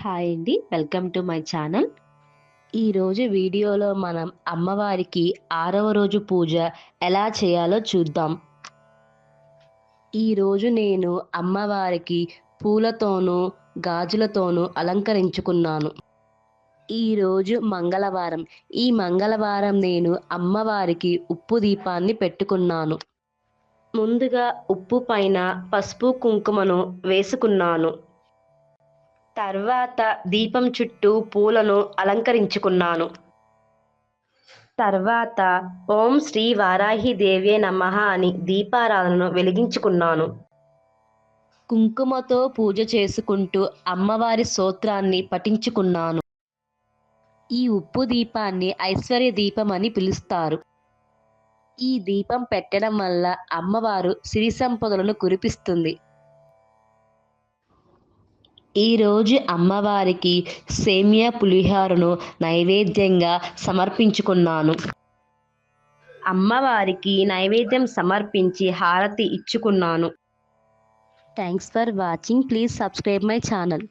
Hi అండి. Welcome to my channel. ఈరోజు వీడియోలో మనం అమ్మవారికి ఆరవ రోజు పూజ ఎలా చేయాలో చూద్దాం. ఈరోజు నేను అమ్మవారికి పూలతోనూ గాజులతోనూ అలంకరించుకున్నాను. ఈరోజు మంగళవారం. ఈ మంగళవారం నేను అమ్మవారికి ఉప్పు దీపాన్ని పెట్టుకున్నాను. ముందుగా ఉప్పు పైన పసుపు కుంకుమను వేసుకున్నాను. తర్వాత దీపం చుట్టూ పూలను అలంకరించుకున్నాను. తర్వాత ఓం శ్రీ వారాహి దేవే నమః అని దీపారాధనను వెలిగించుకున్నాను. కుంకుమతో పూజ చేసుకుంటూ అమ్మవారి సూత్రాన్ని పఠించుకున్నాను. ఈ ఉప్పు దీపాన్ని ఐశ్వర్య దీపం అని పిలుస్తారు. ఈ దీపం పెట్టడం వల్ల అమ్మవారు సిరి సంపదలను కురిపిస్తుంది. ఈరోజు అమ్మవారికి సేమియా పులిహోరను నైవేద్యంగా సమర్పించుకున్నాను. అమ్మవారికి నైవేద్యం సమర్పించి హారతి ఇచ్చుకున్నాను. Thanks for watching please subscribe my channel